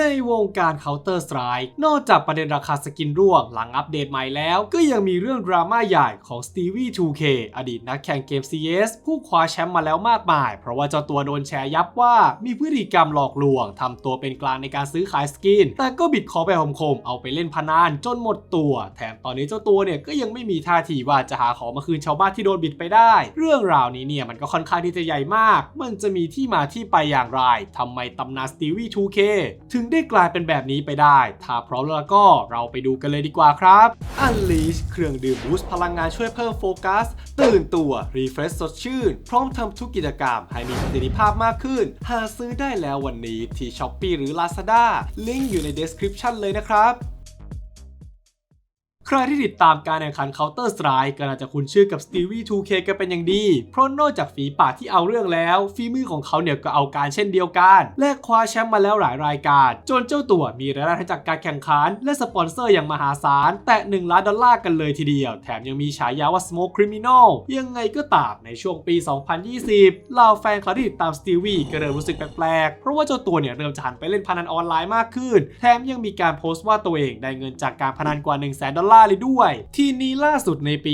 ในวงการ Counter Strike นอกจากประเด็นราคาสกินร่วงหลังอัปเดตใหม่แล้ว ก็ยังมีเรื่องดราม่าใหญ่ของ Stevie 2K อดีตนักแข่งเกม CS ผู้คว้าแชมป์มาแล้วมากมาย เพราะว่าเจ้าตัวโดนแชร์ยับว่ามีพฤติกรรมหลอกลวงทำตัวเป็นกลางในการซื้อขายสกิน แต่ก็บิดคอไปหมคมเอาไปเล่นพนันจนหมดตัว แถมตอนนี้เจ้าตัวเนี่ยก็ยังไม่มีท่าทีว่าจะหาของมาคืนชาวบ้านที่โดนบิดไปได้ เรื่องราวนี้เนี่ยมันก็ค่อนข้างที่จะใหญ่มาก มันจะมีที่มาที่ไปอย่างไรทำไมตำนาน Stevie 2K ถึงได้กลายเป็นแบบนี้ไปได้ ถ้าพร้อมแล้วก็เราไปดูกันเลยดีกว่าครับ Unleash เครื่องดื่มบูสต์พลังงานช่วยเพิ่มโฟกัส ตื่นตัว รีเฟรชสดชื่น พร้อมทำทุกกิจกรรม ให้มีประสิทธิภาพมากขึ้น หาซื้อได้แล้ววันนี้ที่ Shopee หรือ Lazada ลิงก์อยู่ใน description เลยนะครับ ใครที่ติดตามการแข่งขัน Counter Strike ก็น่าจะคุ้นชื่อกับ Stevie 2K กันเป็นอย่างดี เพราะนอกจากฝีปากที่เอาเรื่องแล้ว ฝีมือของเขาเนี่ยก็เอาการเช่นเดียวกัน และคว้าแชมป์มาแล้วหลายรายการ จนเจ้าตัวมีรายได้จากการแข่งขัน และสปอนเซอร์อย่างมหาศาล แตะ1ล้านดอลลาร์กันเลยทีเดียว แถมยังมีฉายาว่า Smoke Criminal ยังไงก็ตามในช่วงปี 2020เหล่าแฟนเขาที่ติดตาม Stevie ก็เริ่มรู้สึกแปลกๆ เพราะว่าเจ้าตัวเนี่ยเริ่มจะหันไปเล่นพนันออนไลน์มากขึ้น แถมยังมีการโพสต์ว่าตัวเองได้เงินจากการพนันกว่า1 0 0 0 0แดอลลาร์เลยด้วย ที่นี้ล่าสุดในปี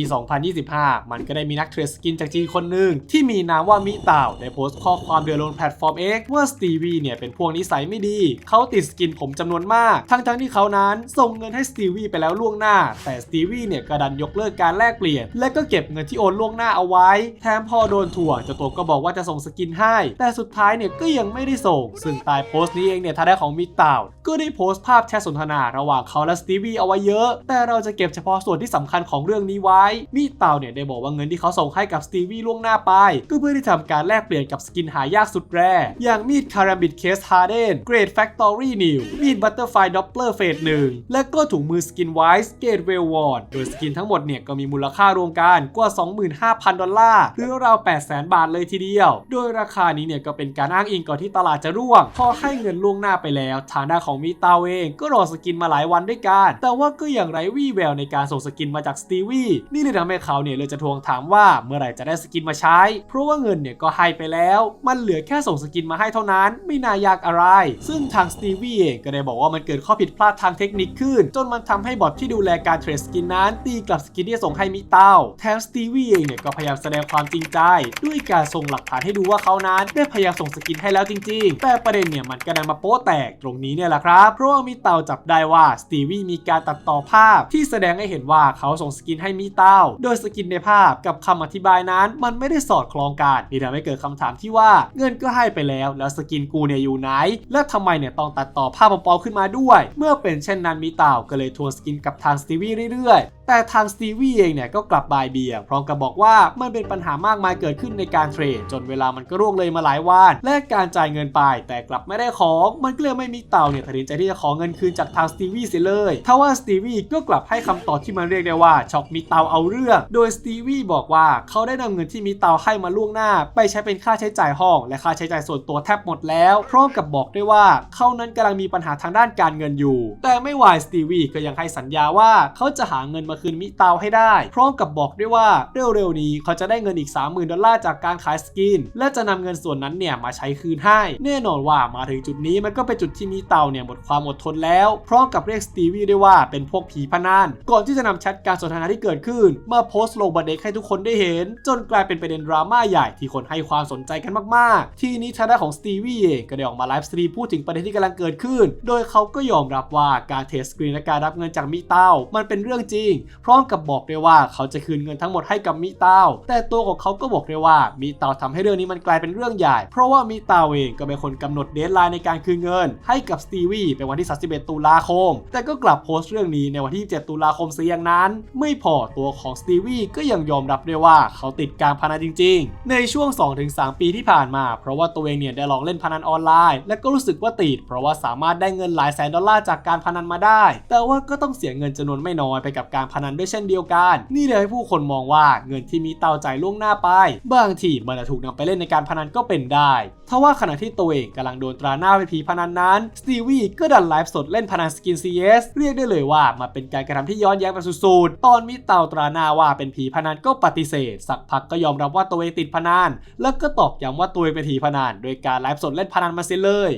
2025 มันก็ได้มีนักเทรดสกินจากจีนคนหนึ่งที่มีนามว่ามิเต่าได้โพสต์ข้อความเดือดลงแพลตฟอร์ม X ว่าสตีวีเนี่ยเป็นพวกนิสัยไม่ดี เขาติดสกินผมจำนวนมาก ทั้งๆที่เขานั้นส่งเงินให้สตีวีไปแล้วล่วงหน้า แต่สตีวีเนี่ยกระดันยกเลิกการแลกเปลี่ยน และก็เก็บเงินที่โอนล่วงหน้าเอาไว้ แถมพอโดนถ่วงเจ้าตัวก็บอกว่าจะส่งสกินให้ แต่สุดท้ายเนี่ยก็ยังไม่ได้ส่ง ซึ่งใต้โพสต์นี้เองเนี่ยทางด้านของมิเต่าก็ได้โพสต์ภาพแชทสนทนาระหว่างเขาและสตีวีเอาไว้เยอะ แต่เราจะเก็บเฉพาะส่วนที่สำคัญของเรื่องนี้ไว้มิเต่าเนี่ยได้บอกว่าเงินที่เขาส่งให้กับสตีวีล่วงหน้าไป ก็เพื่อที่ทำการแลกเปลี่ยนกับสกินหายากสุดแรอย่างมีดคาราบิดเคสฮาร์เดนเกรดแฟคทอรี่นิวมีดบัตเตอร์ไฟด็อปเปอร์เฟสหนึ่งและก็ถุงมือสกินไวส์เกตเวลวอร์ดโดยสกินทั้งหมดเนี่ยก็มีมูลค่ารวมกันกว่า 25,000 ดอลลาร์หรือราว800,000 บาทเลยทีเดียว โดยราคานี้เนี่ยก็เป็นการอ้างอิงก่อนที่ตลาดจะร่วง พอให้เงินล่วงหน้าไปแล้วทางด้านของมิเตาเองก็รอสกินมาหลายวันด้วยกัน แต่ว่าก็ยังไรวี่แววในการส่งสกินมาจากสตีวีนี่เลยทำให้เขาเนี่ยเลยจะทวงถามว่าเมื่อไหร่จะได้สกินมาใช้ เพราะว่าเงินเนี่ยก็ให้ไปแล้ว มันเหลือแค่ส่งสกินมาให้เท่านั้น ไม่น่ายากอะไร ซึ่งทางสตีวีเองก็ได้บอกว่ามันเกิดข้อผิดพลาดทางเทคนิคขึ้น จนมันทำให้บอทที่ดูแลการเทรดสกินนั้น ตีกลับสกินที่ส่งให้มิเต้าแถมสตีวีเองเนี่ยก็พยายามแสดงความจริงใจ ด้วยการส่งหลักฐานให้ดูว่าเขานั้น ได้พยายามส่งสกินให้แล้วจริง ๆ แต่ประเด็นเนี่ยมันก็ไดันมาโป๊แตกตรงนี้เนี่ยแหละครับ เพราะว่ามิเต้าจับได้ว่าสตีวีมีการตัดต่อภาพที่แสดงให้เห็นว่าเขาส่งสกินให้มิเตาโดยสกินในภาพกับคำอธิบายนั้นมันไม่ได้สอดคล้องกันนี่ทำให้เกิดคำถามที่ว่าเงินก็ให้ไปแล้ว แล้วสกินกูเนี่ยอยู่ไหน และทำไมเนี่ยต้องตัดต่อภาพปลอมๆขึ้นมาด้วย เมื่อเป็นเช่นนั้นมิเตาก็เลยทวงสกินกับทางสตีวีเรื่อยๆ แต่ทางสตีวีเองเนี่ยก็กลับบ่ายเบี่ยงพร้อมกับบอกว่ามันเป็นปัญหามากมายเกิดขึ้นในการเทรดจนเวลามันก็ร่วงเลยมาหลายวันและการจ่ายเงินไป แต่กลับไม่ได้ของมันก็เลยไม่มีเต่าเนี่ยตัดสินใจที่จะขอเงินคืนจากทางสตีวีเสียเลยทว่าสตีวีก็กลับให้คำตอบที่มันเรียกได้ว่าช็อกมีเตาเอาเรื่อง โดยสตีวีบอกว่าเขาได้นำเงินที่มีเตาให้มาล่วงหน้า ไปใช้เป็นค่าใช้จ่ายห้อง และค่าใช้จ่ายส่วนตัวแทบหมดแล้ว พร้อมกับบอกด้วยว่าเขานั้นกำลังมีปัญหาทางด้านการเงินอยู่ แต่ไม่วายสตีวีก็ยังให้สัญญาว่าเขาจะหาเงินมาคืนมิเตาให้ได้ พร้อมกับบอกด้วยว่าเร็วๆนี้เขาจะได้เงินอีก 30,000 ดอลลาร์จากการขายสกิน และจะนำเงินส่วนนั้นเนี่ยมาใช้คืนให้ แน่นอนว่ามาถึงจุดนี้มันก็เป็นจุดที่มิเตาเนี่ยหมดความอดทนแล้ว พร้อมกับเรียกสตีวีด้วยว่าเป็นพวกผีพนันก่อนที่จะนำแชทการสนทนาที่เกิดขึ้นมาโพสต์ลงบนเด็กให้ทุกคนได้เห็น จนกลายเป็นประเด็นดราม่าใหญ่ที่คนให้ความสนใจกันมากๆ ที่นี้ทางด้านของสตีวีเองก็ได้ออกมาไลฟ์สตรีมพูดถึงประเด็นที่กำลังเกิดขึ้น โดยเขาก็ยอมรับว่าการเทสกรีนและการรับเงินจากมิเตามันเป็นเรื่องจริงพร้อมกับบอกด้วยว่าเขาจะคืนเงินทั้งหมดให้กับมิเตาแต่ตัวของเขาก็บอกด้วยว่ามิเตาทำให้เรื่องนี้มันกลายเป็นเรื่องใหญ่ เพราะว่ามิเตาเองก็เป็นคนกำหนดเดทไลน์ในการคืนเงิน ให้กับสตีวีเป็นวันที่ 31 ตุลาคม แต่ก็กลับโพสต์เรื่องนี้ในวันที่ 7 ตุลาคมเสียอย่างนั้น ไม่พอตัวของสตีวีก็ยังยอมรับด้วยว่าเขาติดการพนันจริง ๆ ในช่วง 2-3 ปีที่ผ่านมา เพราะว่าตัวเองเนี่ยได้ลองเล่นพนันออนไลน์ และก็รู้สึกว่าติด เพราะว่าสามารถได้เงินหลายแสนดอลลาร์จากการพนันมาได้ แต่ว่าก็ต้องเสียเงินจำนวนไม่น้อยไปกับการพนันด้วยเช่นเดียวกัน นี่เลยให้ผู้คนมองว่าเงินที่มีเตาจ่ายล่วงหน้าไป บางทีมันอาจถูกนำไปเล่นในการพนันก็เป็นได้ทว่าขณะที่ตัวเองกำลังโดนตราหน้าเป็นผีพนันนั้นสตีวีก็ดันไลฟ์สดเล่นพนันสกิน CS เรียกได้เลยว่ามันเป็นการกระทำที่ย้อนแย้งไปสุดๆ ตอนมีเตาตราหน้าว่าเป็นผีพนันก็ปฏิเสธ สักพักก็ยอมรับว่าตัวเองติดพนันแล้วก็ตอกย้ำว่าตัวเองเป็นผีพนันโดยการไลฟ์สดเล่นพนันมาเสียเลย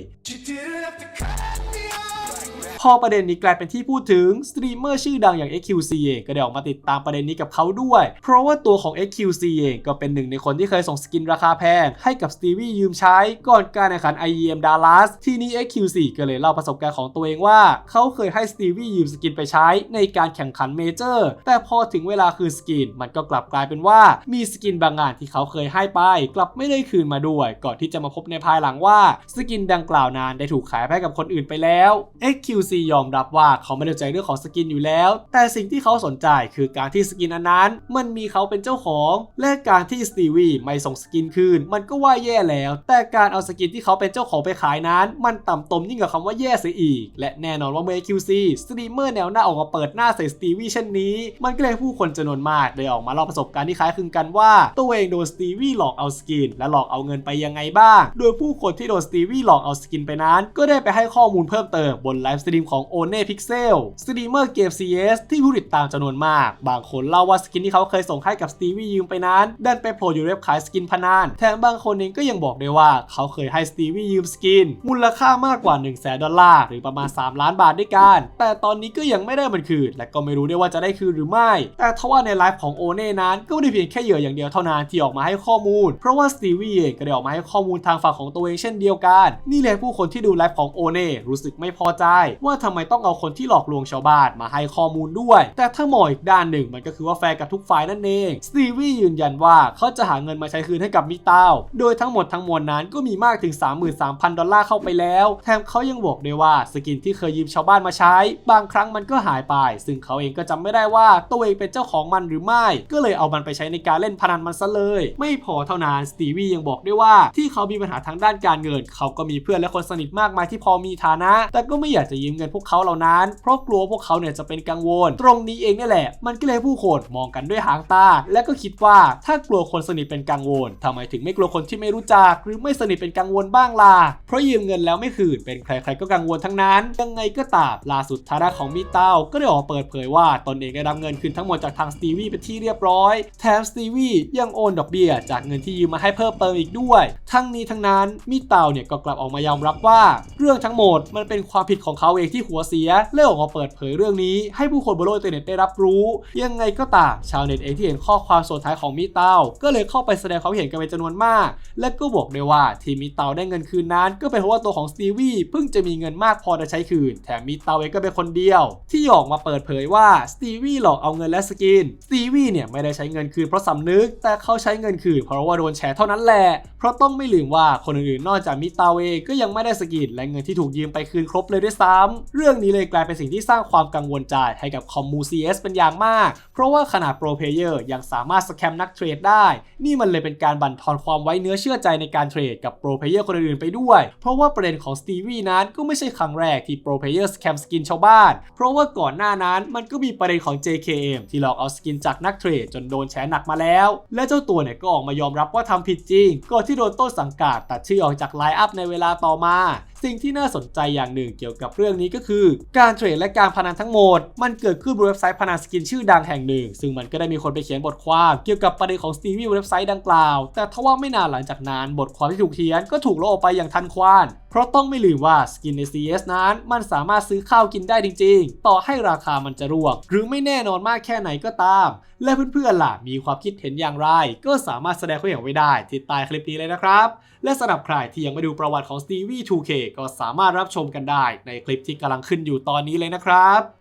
พอประเด็นนี้กลายเป็นที่พูดถึงสตรีมเมอร์ชื่อดังอย่าง XQC เองก็ได้ออกมาติดตามประเด็นนี้กับเขาด้วย เพราะว่าตัวของ XQC เองก็เป็นหนึ่งในคนที่เคยส่งสกินราคาแพง ให้กับสตีวี่ยืมใช้ก่อนการแข่งขัน IEM Dallas ที่นี้ XQC ก็เลยเล่าประสบการณ์ของตัวเองว่า เขาเคยให้สตีวี่ยืมสกินไปใช้ในการแข่งขันเมเจอร์ แต่พอถึงเวลาคืนสกิน มันก็กลับกลายเป็นว่ามีสกินบางงานที่เขาเคยให้ไป กลับไม่ได้คืนมาด้วย ก่อนที่จะมาพบในภายหลังว่าสกินดังกล่าวนานได้ถูกขายไปให้กับคนอื่นไปแล้ว XQC ยอมรับว่าเขาไม่ได้ใจเรื่องของสกินอยู่แล้ว แต่สิ่งที่เขาสนใจคือการที่สกินอันนั้นมันมีเขาเป็นเจ้าของ และการที่สตีวีไม่ส่งสกินคืน มันก็ว่าแย่แล้ว แต่การเอาสกินที่เขาเป็นเจ้าของไปขายนั้น มันต่ำตมยิ่งกว่าคำว่าแย่เสียอีก และแน่นอนว่าเมื่อ QC สตรีมเมอร์แนวหน้าออกมาเปิดหน้าใส่สตีวีเช่นนี้ มันก็เลยผู้คนจำนวนมากได้ออกมาเล่าประสบการณ์ที่คล้ายคลึงกันว่า ตัวเองโดนสตีวีหลอกเอาสกิน และหลอกเอาเงินไปยังไงบ้าง โดยผู้คนที่โดนสตีวีหลอกเอาสกินไปนั้น ก็ได้ไปให้ข้อมูลเพิ่มเติมบนไลฟ์สตรีมของ o n e Pixel สตรีมเมอร์เกม CS ที่ผู้ติดตามจำนวนมาก บางคนเล่าว่าสกินที่เขาเคยส่งให้กับสตีวียืมไปนั้นดันไปโผล่อยู่เว็บขายสกินพนันแถมบางคนเองก็ยังบอกได้ว่าเขาเคยให้สตีวียืมสกิน มูลค่ามากกว่า1 0 0 0 0แสนดอลลาร์หรือประมาณ 3 ล้านบาทด้วยกัน แต่ตอนนี้ก็ยังไม่ได้มันคืนและก็ไม่รู้ได้ว่าจะได้คืนหรือไม่ แต่ทว่าในไลฟ์ของโอเน่นั้นก็ไม่ได้เพียงแค่เหยื่ออย่างเดียวเท่านั้นที่ออกมาให้ข้อมูล เพราะว่าสตีวีเองก็ได้ออกมาให้ข้อมูลทางฝั่งของตัวเองเช่นเดียวกัน นี่เลยผู้คนที่ดูไลฟ์ของโอเน่รู้สึกไม่พอใจวว่าทำไมต้องเอาคนที่หลอกลวงชาวบ้านมาให้ข้อมูลด้วย แต่ถ้ามองอีกด้านหนึ่งมันก็คือว่าแฟร์กับทุกฝ่ายนั่นเอง สตีวียืนยันว่าเขาจะหาเงินมาใช้คืนให้กับมิเตาโดยทั้งหมดทั้งมวลนั้นก็มีมากถึง 33,000 ดอลลาร์เข้าไปแล้ว แถมเขายังบอกด้วยว่าสกินที่เคยยืมชาวบ้านมาใช้ บางครั้งมันก็หายไป ซึ่งเขาเองก็จำไม่ได้ว่าตัวเองเป็นเจ้าของมันหรือไม่ ก็เลยเอามันไปใช้ในการเล่นพนันมันซะเลย ไม่พอเท่านั้นสตีวียังบอกด้วยว่าที่เขามีปัญหาทางด้านการเงิน เขาก็มีเพื่อนและคนสนิทมากมายที่พอมีฐานะ แต่ก็ไม่อยากจะยืมเงินพวกเขาเหล่านั้น เพราะกลัวพวกเขาเนี่ยจะเป็นกังวล ตรงนี้เองนี่แหละ มันก็เลยผู้คนมองกันด้วยหางตา และก็คิดว่าถ้ากลัวคนสนิทเป็นกังวลทำไมถึงไม่กลัวคนที่ไม่รู้จัก หรือไม่สนิทเป็นกังวลบ้างล่ะเพราะยืมเงินแล้วไม่คืนเป็นใครๆก็กังวลทั้งนั้น ยังไงก็ตามล่าสุดทางด้านของมิเต้าก็ได้ออกมาเปิดเผยว่าตนเองได้รับเงินคืนทั้งหมดจากทางสตีวีเป็นที่เรียบร้อย แถมสตีวียังโอนดอกเบี้ยจากเงินที่ยืมมาให้เพิ่มเติมอีกด้วย ทั้งนี้ทั้งนั้นมิเต้าเนี่ยก็กลับออกมายอมรับว่า เรื่องทั้งหมดมันเป็นความผิดของเขาเองที่หัวเสียและออกมาเปิดเผยเรื่องนี้ ให้ผู้คนบนโลกอินเทอร์เน็ตได้รับรู้ ยังไงก็ตามชาวเน็ตเองที่เห็นข้อความส่วนท้ายของมิเต้าก็เลยเข้าไปแสดงความเห็นกันเป็นจำนวนมาก และก็บอกด้วยว่าที่มิเต้าได้เงินคืนนั้น ก็เป็นเพราะว่าตัวของสตีวีเพิ่งจะมีเงินมากพอจะใช้คืน แถมมิเต้าเองก็เป็นคนเดียว ที่ออกมาเปิดเผยว่าสตีวีหลอกเอาเงินและสกินสตีวีเนี่ยไม่ได้ใช้เงินคืนเพราะสำนึก แต่เขาใช้เงินคืนเพราะว่าโดนแฉเท่านั้นแหละ เพราะต้องไม่ลืมว่าคนอื่นๆนอกจากมิเตาเองก็ยังไม่ได้สกินและเงินที่ถูกยืมไปคืนครบเลยด้วยซ้ำเรื่องนี้เลยกลายเป็นสิ่งที่สร้างความกังวลใจให้กับคอมมู CS เป็นอย่างมาก เพราะว่าขนาดโปรเพเยอร์ยังสามารถสแคมนักเทรดได้ นี่มันเลยเป็นการบั่นทอนความไว้เนื้อเชื่อใจในการเทรดกับโปรเพเยอร์คนอื่นไปด้วย เพราะว่าประเด็นของสตีวีนั้นก็ไม่ใช่ครั้งแรกที่โปรเพเยอร์สแคมสกินชาวบ้าน เพราะว่าก่อนหน้านั้นมันก็มีประเด็นของ JKM ที่หลอกเอาสกินจากนักเทรดจนโดนแฉหนักมาแล้ว และเจ้าตัวเนี่ยก็ออกมายอมรับว่าทำผิดจริงก่อนที่โดนต้นสังกัดตัดชื่อออกจากไลน์อัพในเวลาต่อมาสิ่งที่น่าสนใจอย่างหนึ่งเกี่ยวกับเรื่องนี้ก็คือ การเทรดและการพนันทั้งหมด มันเกิดขึ้นบนเว็บไซต์พนันสกินชื่อดังแห่งหนึ่ง ซึ่งมันก็ได้มีคนไปเขียนบทความเกี่ยวกับประเด็นของสตีวีเว็บไซต์ดังกล่าว แต่ทว่าไม่นานหลังจากนั้น บทความที่ถูกเขียนก็ถูกลบออกไปอย่างทันควัน เพราะต้องไม่ลืมว่าสกินใน CS นั้น มันสามารถซื้อข้าวกินได้จริง ๆ ต่อให้ราคามันจะร่วงหรือไม่แน่นอนมากแค่ไหนก็ตาม และเพื่อนๆล่ะมีความคิดเห็นอย่างไร ก็สามารถแสดงความเห็นไว้ได้ที่ใต้คลิปนี้เลยนะครับและสำหรับใครที่ยังไม่ดูประวัติของ Stevie 2K ก็สามารถรับชมกันได้ในคลิปที่กำลังขึ้นอยู่ตอนนี้เลยนะครับ